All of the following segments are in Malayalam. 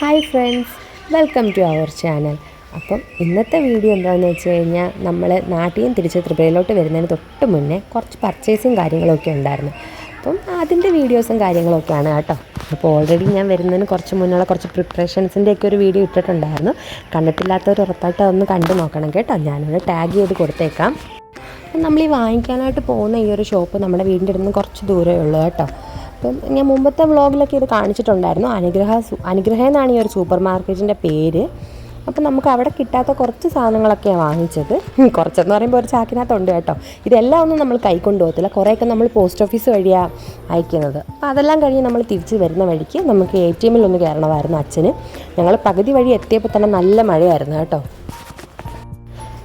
Hi friends welcome to our channel അപ്പം ഇന്നത്തെ വീഡിയോ എന്താണെന്ന് വെച്ച് കഴിഞ്ഞാൽ നമ്മൾ നാട്ടിൽ നിന്ന് തിരിച്ച് ത്രിപുരയിലോട്ട് വരുന്നതിന് തൊട്ട് മുന്നേ കുറച്ച് പർച്ചേസും കാര്യങ്ങളൊക്കെ ഉണ്ടായിരുന്നു. അപ്പം അതിന്റെ വീഡിയോസും കാര്യങ്ങളൊക്കെയാണ് കേട്ടോ. അപ്പോൾ ഓൾറെഡി ഞാൻ വരുന്നതിന് കുറച്ച് മുന്നേ കുറച്ച് പ്രിപ്പറേഷൻസിന്റെ ഒക്കെ ഒരു വീഡിയോ ഇട്ടിട്ടുണ്ടായിരുന്നു. കണ്ടിട്ടില്ലാത്തവർ ഉറപ്പായിട്ട് അതൊന്ന് കണ്ടു നോക്കണം കേട്ടോ. ഞാനൊന്ന് ടാഗ് ചെയ്ത് കൊടുത്തേക്കാം. നമ്മൾ ഈ വാങ്ങിക്കാനായിട്ട് പോകുന്ന ഈ ഒരു ഷോപ്പ് നമ്മുടെ വീടിന്റെ അടുത്ത് കുറച്ച് ദൂരമേ ഉള്ളൂ കേട്ടോ. അപ്പം ഞാൻ മുമ്പത്തെ വ്ളോഗിലൊക്കെ ഇത് കാണിച്ചിട്ടുണ്ടായിരുന്നു. അനുഗ്രഹ അനുഗ്രഹ എന്നാണ് ഈ ഒരു സൂപ്പർ മാർക്കറ്റിന്റെ പേര്. അപ്പം നമുക്ക് അവിടെ കിട്ടാത്ത കുറച്ച് സാധനങ്ങളൊക്കെയാണ് വാങ്ങിച്ചത്. കുറച്ചെന്ന് പറയുമ്പോൾ ഒരു ചാക്കിനകത്തുണ്ട് കേട്ടോ. ഇതെല്ലാം ഒന്നും നമ്മൾ കൈക്കൊണ്ടു പോകത്തില്ല. കുറേയൊക്കെ നമ്മൾ പോസ്റ്റ് ഓഫീസ് വഴിയാണ് അയക്കുന്നത്. അപ്പോൾ അതെല്ലാം കഴിഞ്ഞ് നമ്മൾ തിരിച്ച് വരുന്ന വഴിക്ക് നമുക്ക് എ ടി എമ്മിൽ ഒന്ന് കയറണമായിരുന്നു അച്ഛന്. ഞങ്ങൾ പകുതി വഴി എത്തിയപ്പോൾ തന്നെ നല്ല മഴയായിരുന്നു കേട്ടോ.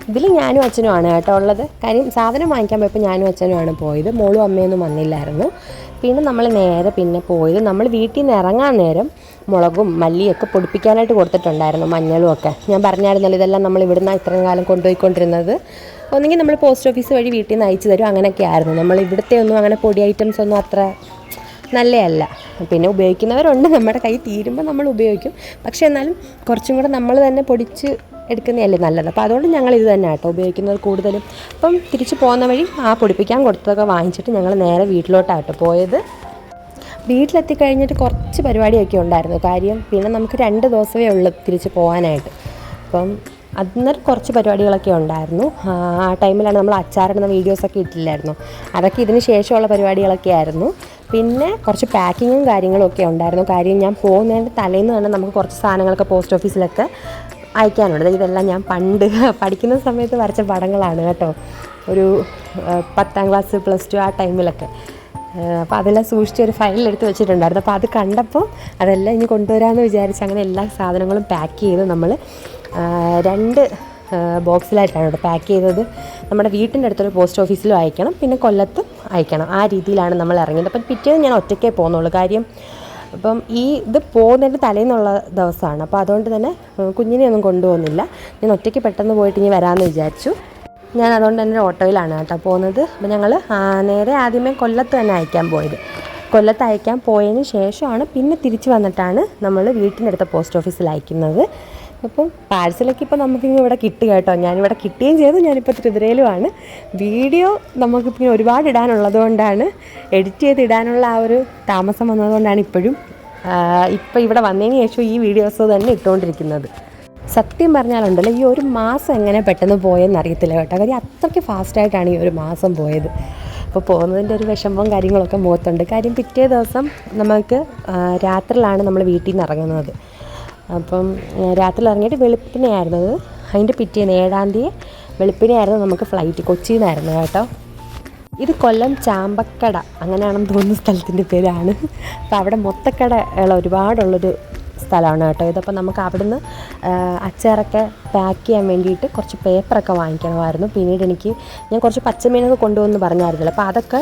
ഇതിൽ ഞാനും അച്ഛനുമാണ് കേട്ടോ ഉള്ളത്. കാര്യം സാധനം വാങ്ങിക്കാൻ പോയപ്പോൾ ഞാനും അച്ഛനുമാണ് പോയത്. മോളും അമ്മയൊന്നും വന്നില്ലായിരുന്നു. പിന്നെ നമ്മൾ നേരെ പിന്നെ പോയത് നമ്മൾ വീട്ടിൽ നിന്ന് ഇറങ്ങാൻ നേരം മുളകും മല്ലിയൊക്കെ പൊടിപ്പിക്കാനായിട്ട് കൊടുത്തിട്ടുണ്ടായിരുന്നു മഞ്ഞളും ഒക്കെ. ഞാൻ പറഞ്ഞായിരുന്നല്ലോ ഇതെല്ലാം നമ്മൾ ഇവിടുന്ന് ഇത്രയും കാലം കൊണ്ടുപോയിക്കൊണ്ടിരുന്നത്. ഒന്നെങ്കിൽ നമ്മൾ പോസ്റ്റ് ഓഫീസ് വഴി വീട്ടിൽ നിന്ന് അയച്ചു തരും അങ്ങനെയൊക്കെ ആയിരുന്നു. നമ്മൾ ഇവിടുത്തെ ഒന്നും അങ്ങനെ പൊടി ഐറ്റംസ് ഒന്നും അത്ര നല്ലതല്ല പിന്നെ ഉപയോഗിക്കുന്നവരുണ്ട്. നമ്മുടെ കൈ തീരുമ്പോൾ നമ്മൾ ഉപയോഗിക്കും. പക്ഷേ എന്നാലും കുറച്ചും കൂടെ നമ്മൾ തന്നെ പൊടിച്ച് എടുക്കുന്നതല്ലേ നല്ലത്. അപ്പോൾ അതുകൊണ്ട് ഞങ്ങൾ ഇത് തന്നെ കേട്ടോ ഉപയോഗിക്കുന്നത് കൂടുതലും. അപ്പം തിരിച്ചു പോകുന്ന വഴി ആ പൊടിപ്പിക്കാൻ കൊടുത്തതൊക്കെ വാങ്ങിച്ചിട്ട് ഞങ്ങൾ നേരെ വീട്ടിലോട്ടാട്ടോ പോയത്. വീട്ടിലെത്തി കഴിഞ്ഞിട്ട് കുറച്ച് പരിപാടിയൊക്കെ ഉണ്ടായിരുന്നു. കാര്യം പിന്നെ നമുക്ക് രണ്ട് ദിവസമേ ഉള്ളൂ തിരിച്ച് പോകാനായിട്ട്. അപ്പം അന്നേരം കുറച്ച് പരിപാടികളൊക്കെ ഉണ്ടായിരുന്നു. ആ ടൈമിലാണ് നമ്മൾ അച്ചാറിടുന്ന വീഡിയോസൊക്കെ ഇട്ടില്ലായിരുന്നു. അതൊക്കെ ഇതിന് ശേഷമുള്ള പരിപാടികളൊക്കെ ആയിരുന്നു. പിന്നെ കുറച്ച് പാക്കിങ്ങും കാര്യങ്ങളും ഒക്കെ ഉണ്ടായിരുന്നു. കാര്യം ഞാൻ പോകുന്നതിന്റെ തലേന്ന് തന്നെ നമുക്ക് കുറച്ച് സാധനങ്ങളൊക്കെ പോസ്റ്റ് ഓഫീസിലൊക്കെ അയക്കാനുണ്ട്. ഇതെല്ലാം ഞാൻ പണ്ട് പഠിക്കുന്ന സമയത്ത് വരച്ച പടങ്ങളാണ് കേട്ടോ. ഒരു പത്താം ക്ലാസ് പ്ലസ് ടു ആ ടൈമിലൊക്കെ. അപ്പോൾ അതെല്ലാം സൂക്ഷിച്ച് ഒരു ഫയലിലെടുത്ത് വെച്ചിട്ടുണ്ടായിരുന്നു. അപ്പോൾ അത് കണ്ടപ്പോൾ അതെല്ലാം ഇനി കൊണ്ടുവരാമെന്ന് വിചാരിച്ച് അങ്ങനെ എല്ലാ സാധനങ്ങളും പാക്ക് ചെയ്ത് നമ്മൾ രണ്ട് ബോക്സിലായിട്ടാണ് ഇവിടെ പാക്ക് ചെയ്തത്. നമ്മുടെ വീട്ടിന്റെ അടുത്തൊരു പോസ്റ്റ് ഓഫീസിലും അയക്കണം പിന്നെ കൊല്ലത്ത് അയക്കണം. ആ രീതിയിലാണ് നമ്മൾ ഇറങ്ങിയത്. അപ്പം പിറ്റേന്ന് ഞാൻ ഒറ്റയ്ക്കേ പോകുന്നുള്ളൂ. കാര്യം അപ്പം ഈ ഇത് പോകുന്നതിന്റെ തലേന്നുള്ള ദിവസമാണ്. അപ്പോൾ അതുകൊണ്ട് തന്നെ കുഞ്ഞിനെ ഒന്നും കൊണ്ടുപോകുന്നില്ല. ഞാൻ ഒറ്റയ്ക്ക് പെട്ടെന്ന് പോയിട്ട് ഇനി വരാമെന്ന് വിചാരിച്ചു. ഞാൻ അതുകൊണ്ട് തന്നെ ഓട്ടോയിലാണ് കേട്ടോ പോകുന്നത്. അപ്പോൾ ഞങ്ങൾ നേരെ ആദ്യമേ കൊല്ലത്ത് തന്നെ അയക്കാൻ പോയത്. കൊല്ലത്ത് അയക്കാൻ പോയതിന് ശേഷമാണ് പിന്നെ തിരിച്ചു വന്നിട്ടാണ് നമ്മൾ വീട്ടിന്റെ അടുത്ത പോസ്റ്റ് ഓഫീസിൽ അയക്കുന്നത്. അപ്പം പാഴ്സലൊക്കെ ഇപ്പോൾ നമുക്കിങ്ങനെ ഇവിടെ കിട്ടുക കേട്ടോ. ഞാനിവിടെ കിട്ടുകയും ചെയ്തു. ഞാനിപ്പോൾ ത്രിപുരയിലുമാണ് വീഡിയോ നമുക്കിപ്പോൾ ഒരുപാട് ഇടാനുള്ളത് കൊണ്ടാണ് എഡിറ്റ് ചെയ്ത് ഇടാനുള്ള ആ ഒരു താമസം വന്നതുകൊണ്ടാണ് ഇപ്പോഴും ഇപ്പോൾ ഇവിടെ വന്നതിന് ശേഷം ഈ വീഡിയോസ് തന്നെ ഇട്ടുകൊണ്ടിരിക്കുന്നത്. സത്യം പറഞ്ഞാലുണ്ടല്ലോ ഈ ഒരു മാസം എങ്ങനെ പെട്ടെന്ന് പോയെന്ന് അറിയത്തില്ല കേട്ടോ. കാര്യം അത്രയ്ക്ക് ഫാസ്റ്റായിട്ടാണ് ഈ ഒരു മാസം പോയത്. അപ്പോൾ പോകുന്നതിന്റെ ഒരു വിഷമവും കാര്യങ്ങളൊക്കെ മുഖത്തുണ്ട്. കാര്യം പിറ്റേ ദിവസം നമുക്ക് രാത്രിയിലാണ് നമ്മൾ വീട്ടിൽ നിന്ന് ഇറങ്ങുന്നത്. അപ്പം രാത്രി ഇറങ്ങിയിട്ട് വെളുപ്പിനെയായിരുന്നു അത്. അതിന്റെ പിറ്റേന്ന് ഏഴാം തീയതി വെളുപ്പിനെയായിരുന്നു നമുക്ക് ഫ്ലൈറ്റ് കൊച്ചിയിൽ നിന്നായിരുന്നു കേട്ടോ. ഇത് കൊല്ലം ചാമ്പക്കട അങ്ങനെയാണെന്ന് തോന്നുന്ന സ്ഥലത്തിന്റെ പേരാണ്. അപ്പോൾ അവിടെ മൊത്തക്കട ഉള്ള ഒരുപാടുള്ളൊരു സ്ഥലമാണ് കേട്ടോ. ഇതപ്പോൾ നമുക്ക് അവിടുന്ന് അച്ചാറൊക്കെ പാക്ക് ചെയ്യാൻ വേണ്ടിയിട്ട് കുറച്ച് പേപ്പറൊക്കെ വാങ്ങിക്കണമായിരുന്നു. പിന്നീട് എനിക്ക് ഞാൻ കുറച്ച് പച്ചമീനൊക്കെ കൊണ്ടുവന്ന് പറഞ്ഞായിരുന്നല്ലോ. അപ്പോൾ അതൊക്കെ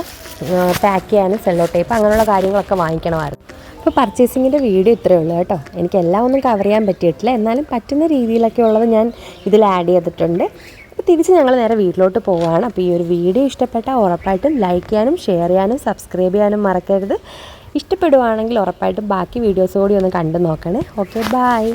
പാക്ക് ചെയ്യാനും സെല്ലോ ടേപ്പ് അങ്ങനെയുള്ള കാര്യങ്ങളൊക്കെ വാങ്ങിക്കണമായിരുന്നു. അപ്പോൾ പർച്ചേസിങ്ങിന്റെ വീഡിയോ ഇത്രയേ ഉള്ളൂ കേട്ടോ. എനിക്ക് എല്ലാം ഒന്നും കവർ ചെയ്യാൻ പറ്റിയിട്ടില്ല. എന്നാലും പറ്റുന്ന രീതിയിലൊക്കെ ഉള്ളത് ഞാൻ ഇതിൽ ആഡ് ചെയ്തിട്ടുണ്ട്. അപ്പോൾ തിരിച്ച് ഞങ്ങൾ നേരെ വീട്ടിലോട്ട് പോവുകയാണ് അപ്പോൾ ഈ ഒരു വീഡിയോ ഇഷ്ടപ്പെട്ടാൽ ഉറപ്പായിട്ടും ലൈക്ക് ചെയ്യാനും ഷെയർ ചെയ്യാനും സബ്സ്ക്രൈബ് ചെയ്യാനും മറക്കരുത്. ഇഷ്ടപ്പെടുവാണെങ്കിൽ ഉറപ്പായിട്ടും ബാക്കി വീഡിയോസ് കൂടി ഒന്ന് കണ്ടു നോക്കണേ. Okay bye